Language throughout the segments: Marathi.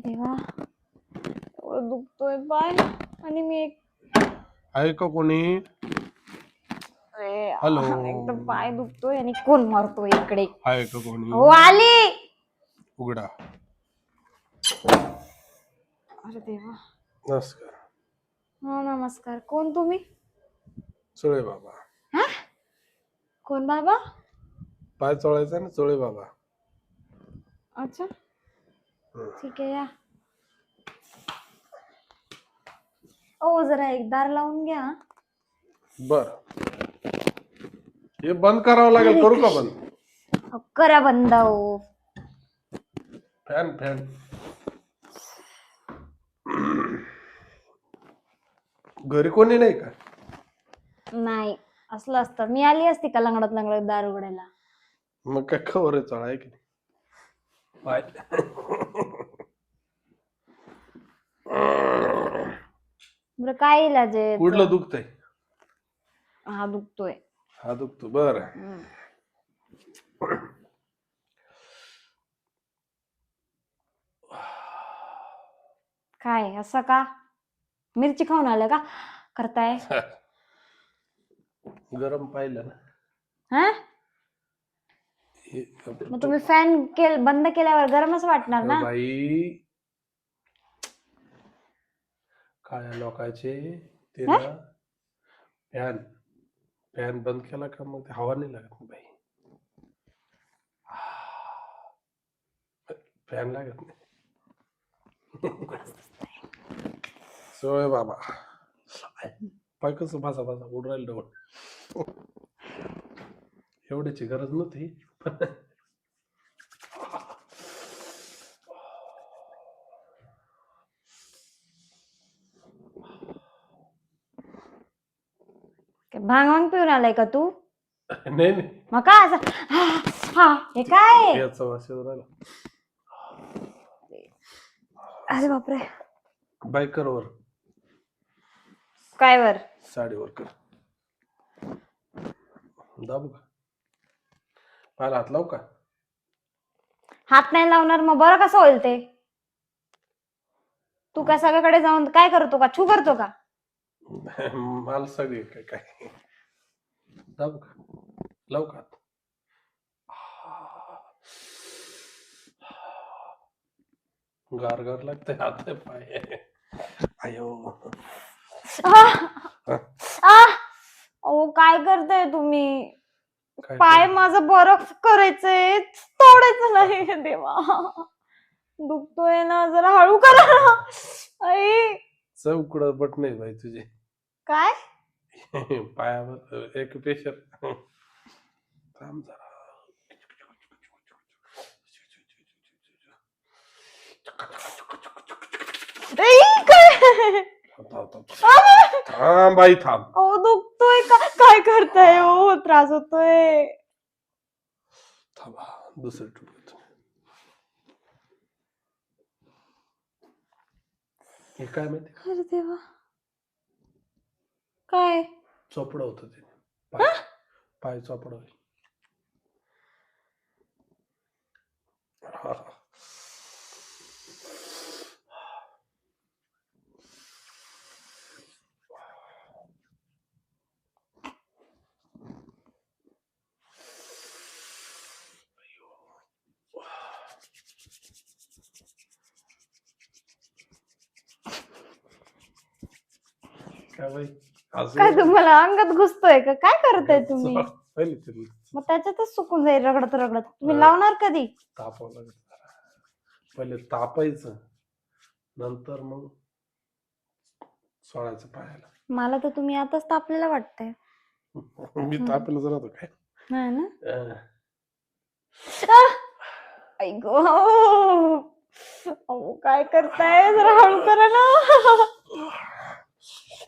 देवा. एवढं दुखतोय पाय. आणि मी एक आहे का कोणी? अरे, हॅलो. एकदम पाय दुखतोय आणि कोण मारतोय इकडे. आहे का कोणी? हो आली! उघडा. अरे देवा. नमस्कार. हो नमस्कार. कोण तुम्ही? चोळे बाबा. हा? कोण बाबा? पाय चोळायचा ना चोळे बाबा. अच्छा. ठीक आहे या. ओ जरा एक दार लावून घ्या बर. हे बंद करावं लागेल करू का बंद? अहो, करा बंद हो फॅन फॅन. घरी कोणी नाही का? नाही असलं असतं. मी आली असती का लंगडत लंगडत दार उघडायला? मग काय खबर आहे आहे की नाही पाय बरं काय इलाज आहे याचा? कुठलं दुखतंय? हा दुखतोय. हा दुखतो. बर. हम्म. काय असं का? मिरची खाऊन आलं का? करताय? गरम पाहिलं ना. हा? हे मग तुम्ही फॅन केल बंद केल्यावर गरमच वाटणार ना? बाई. काळ्या लोकांचे? ते ना फॅन फॅन बंद केला का मग ते हवा नाही लागत बाई? फॅन लागत नाही. सोय बाबा. पाय कसं भासा भासा उड राहील डबल एवढ्याची गरज नव्हती. भांग भांग पिऊन आलाय का तू? नाही नाही. मग काय असं? हा, हा हे काय? याचा वास येऊन राहिला. अरे बापरे. बायकरवर काय वर? साडीवर कर. दाबू का? पायाला हात लावू का? हात नाही लावणार मग बरं कसं होईल ते? तू काय सगळ्याकडे जाऊन काय करतो का? छू करतो का? मला सगळे काय काय? दाबू का? लावू का हात? गार गार लागतंय हात पाय. अयो. आह! आह! अहो काय करताय तुम्ही? पाय? माझं बरं करायचंय. तोडायचं नाही देवा. दुखतोय ना जरा हळू करा ना. आई. चौकड बट नाही बाई तुझे. काय? पायावर एक पेशर थांब जरा. थांब, बाई थांब. अहो दुखतोय का? काय करताय हो? त्रास होतोय. थांबा दुसरं टूप घेतो. हे काय माहिती? अरे देवा. काय? चोपडं होतं ते. पाय पाय चोपडं होईल. काय तुम्हाला अंगात घुसतोय का? काय करताय तुम्ही? मग. त्याच्यातच सुकून जाईल रगडत रगडत. तुम्ही. लावणार कधी? तापावं लागत. पहिले तापायचं नंतर मग सोडायचं पायाला. मला तर तुम्ही आताच तापलेला वाटतंय. मी तापेलच राहतो काय? नाही ना? अं, आई गो. अहो काय करताय? जरा हळू करा ना.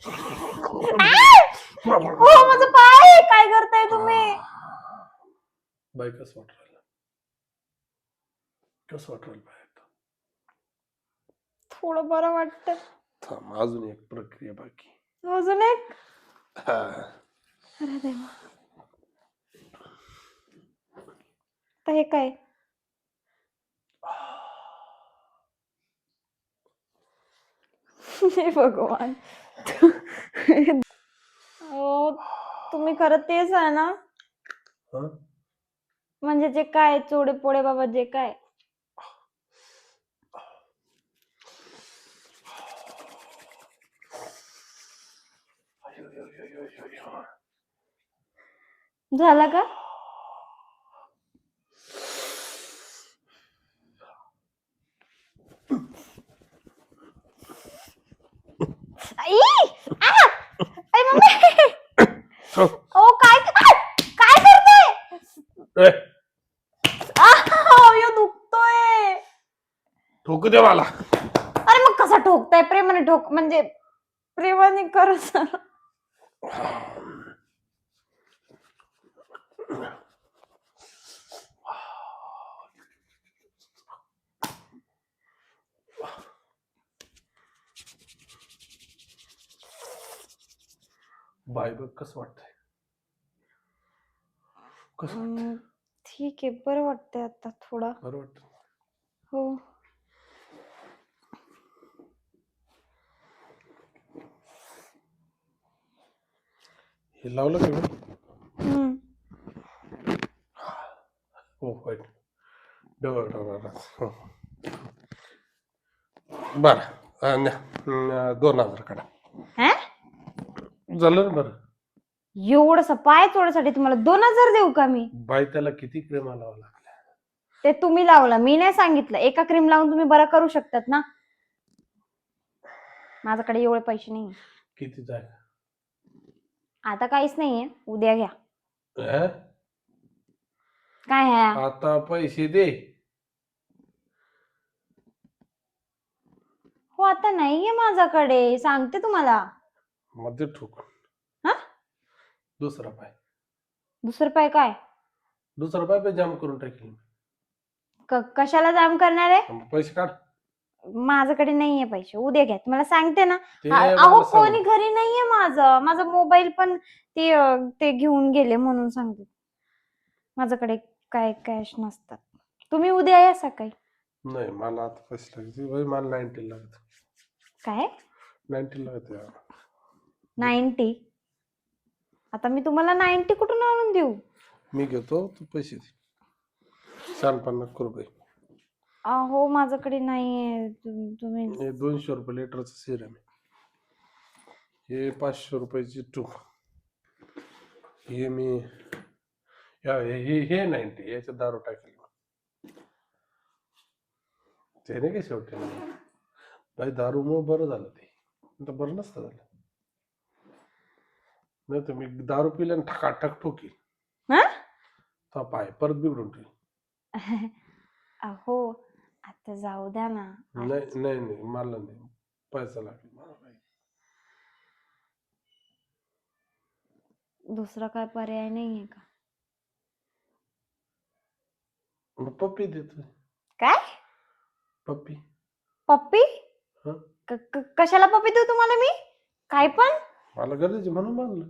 हो माझं पाय काय करताय तुम्ही? बाई कसं वाटू राहिलं? कसं वाटू राहिलं बाई आता? थोडं बरं वाटत. थांब अजून एक प्रक्रिया बाकी. अजून एक? हा. अरे देवा. तर हे काय? हे भगवान. अहो, तुम्ही खरं तेच आहे ना हं? म्हणजे जे काय चोडे पोळे बाबा जे काय झाला का आई! आ! आई, मम्मी! हो. ओ काय आ! काय करते दुखतोय. ठोकू दे मला. अरे मग कसा ठोकताय? प्रेमाने ठोक म्हणजे प्रेमाने करत बाय बघ कसं वाटतंय कसं वाटतंय ठीक आहे बरं वाटतंय आता थोडं बरं वाटतं हो हे लावलं का मी? हम्म. हो वाईट डबल हो. बरं अं, न- दोन हजार काढा? झालं ना बरं. एवढस पाय चोळण्यासाठी तुम्हाला दोन हजार देऊ का मी? बाय त्याला किती क्रेमा लावा लागल्या ते तुम्ही लावला मी नाही सांगितलं. एका क्रीम लावून तुम्ही बरं करू शकतात ना? माझ्याकडे एवढे पैसे नाही किती जागा? आता काहीच नाहीये. उद्या घ्या. अं? काय आहे? आता पैसे दे. हो आता नाहीये माझ्याकडे. सांगते तुम्हाला. मध्ये ठोक. हा? दुसरा पाय. दुसरं पाय काय? दुसरा पाय पे जाम करून टाकेल क- कशाला जाम करणार आहे? पैसे काढ. माझ्याकडे नाहीये पैसे. उद्या घ्या. तुम्हाला सांगते ना. ते आ- मला अहो सांग. कोणी घरी नाहीये माझं. माझा मोबाईल पण ते अं, ते घेऊन गेले म्हणून सांगते. माझ्याकडे काय कॅश नसतात. तुम्ही उद्या या सकाळी. नाही मला आता पैसे लागते भाई मला नाईन्टी लागत काय? नाईन्टी लागत यार. नाईन्टी आता मी तुम्हाला नाईन्टी कुठून आणून देऊ? मी घेतो तू पैसे दे. शहाणपणा करू बाई. अहो माझ्याकडे नाहीये. तुम- तुम्ही हे दोनशे रुपये लिटरचं सिरम आहे. हे पाचशे रुपयाची टूप हे मी या हे हे हे नाईन्टी याच्यात दारू टाकेल ते नाही काय शेवटी बाई दारूमुळे बरं झालं ते. तर बरं नसतं झालं. नाही तर मी दारू पिल्याने ठकाठक ठोकी हा? तो पाय परत बिघडून ठेवी अहो आता जाऊ द्या ना. नाही नाही नाही मला नाही. पैसा लागेल मला नाही. दुसरा काय पर्याय नाहीये का? मग पप्पी देतो काय? पप्पी. पप्पी? हं? क- क- कशाला पप्पी देऊ तुम्हाला मी? काय पण? मला गरज म्हणून मानलं.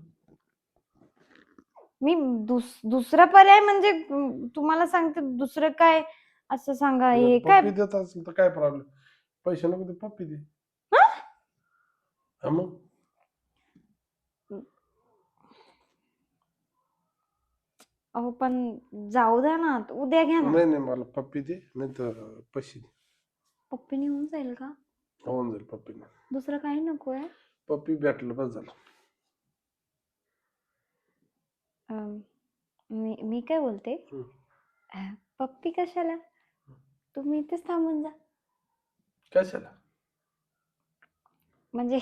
मी दुस दुसरा पर्याय म्हणजे अं, तुम्हाला सांगते दुसरं काय असं सांगा. हे काय? पप्पी देत असेल तर काय प्रॉब्लेम पैसे नको ते पप्पी दे. हं? हा मग? अहो पण जाऊ द्या ना उद्या घ्या ना. नाही नाही मला पप्पी दे नाही तर पैसे दे. पप्पी होऊन जाईल का? होऊन जाईल पप्पी दुसरं काही नको आहे पप्पी भेटलं बस झालं. अं, मी मी काय बोलते. अं, पप्पी कशाला? तुम्ही इथेच थांबून जा. कशाला? म्हणजे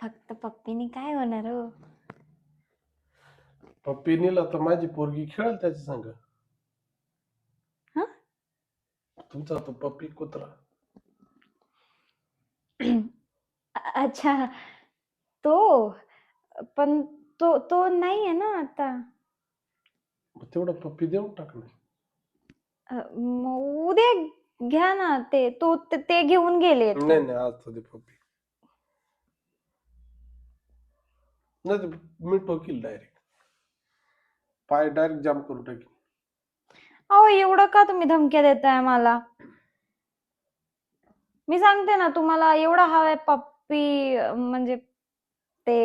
फक्त पप्पीने काय होणार हो? पप्पी नेला तर माझी पोरगी खेळेल त्याच्या संग. हं? तुमचा तो पप्पी कुत्रा अ- अच्छा तो? पण तो तो नाही आहे ना आता? मग तेवढं पप्पी देऊन टाक ना. अ, मग उद्या घ्या ना ते तो ते ते घेऊन गेले नाही नाही आज तर दे पप्पी. नाही तर मी टोकील डायरेक्ट पाय डायरेक्ट जाम करून टाकील अहो एवढं का तुम्ही धमक्या देताय मला? मी सांगते ना तुम्हाला एवढा हवाय पप पप्पी म्हणजे ते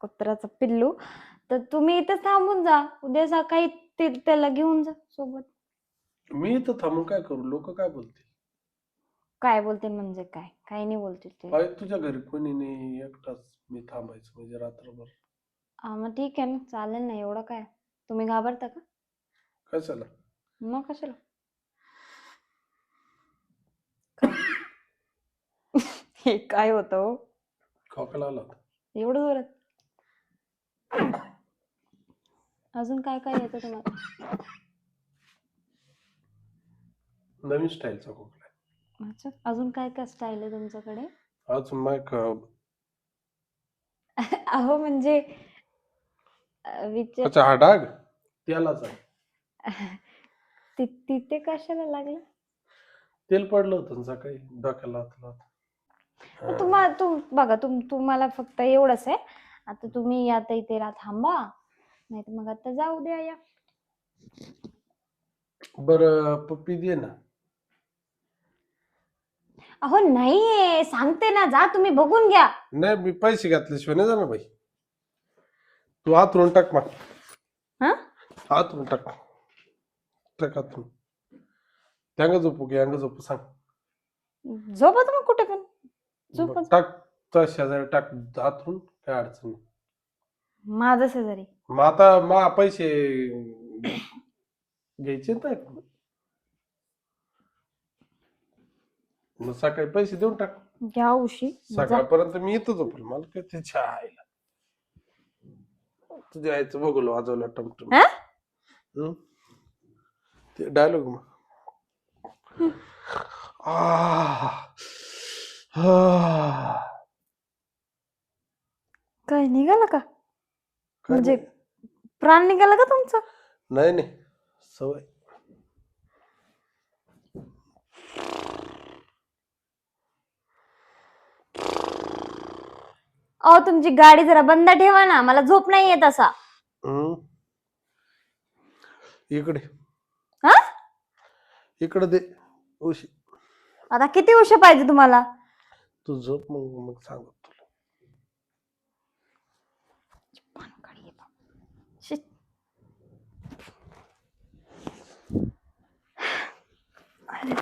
कुत्र्याचं पिल्लू. तर तुम्ही इथेच थांबून जा. उद्या सकाळी ते त्याला घेऊन जा सोबत. मी इथं थांबून काय करू? लोक काय बोलतील? काय बोलतील म्हणजे काय? काही नाही बोलतील ते. तुझ्या घरी कोणी नाही. एकटाच मी थांबायचं म्हणजे रात्रभर. हा मग ठीक आहे ना. चालेल ना. एवढं काय? तुम्ही घाबरता का? कशाला? मग कशाला काय? हे काय होतं हो? खोकला आला होता. एवढं जोरात अजून काय काय येतं तुम्हाला नवीन स्टाईलचा खोकला आहे. अच्छा अजून काय काय स्टाईल आहे तुमच्याकडे अजून माईक अहो म्हणजे अं, विचार अच्छा हा डाग त्यालाच आहे ति- तिथे कशाला लागलं तेल पडलं होतं ना सकाळी डोक्याला हात लावत. तुम्हाला तुम बघा तुम तुम्हाला फक्त एवढंच आहे. आता तुम्ही आता इथे रा थांबा. नाही तर मग आता जाऊ द्या या. बरं पप्पी दे ना. अहो नाहीये. सांगते ना जा तुम्ही बघून घ्या. नाही मी पैसे घातल्याशिवाय नाही जाणार बाई. तू आतरून टाक मग. हा? आतरून टाक. टाक आतरून त्यांग झोपू घे अंग झोपू सांग. झोपा तुम्ही कुठे? पण झोपा बरं, टाक त्या शेजारी टाक आतरून काय अडचण नाही. माझं शेजारी मग आता मा पैसे घ्यायचे ना मग सकाळी पैसे देऊन टाक घ्या उशी जा. सकाळपर्यंत मी येतो झोपल मला काय त्याच्या आईला तुझ्या आईचं बघलो वाजवलं टमटम हा? हम्म? ते डायलॉग मग आह. आह. काय निघालं का? म्हणजे. प्राण निघाला का तुमचा? नाही नाही. सवय. अहो तुमची गाडी जरा बंद ठेवा ना. मला झोप नाही येत असा. हम्म. इकडे. हा? इकडे दे. उशी. आता किती उशी पाहिजे तुम्हाला? तू झोप मग मग सांगतो तुला शी. अरे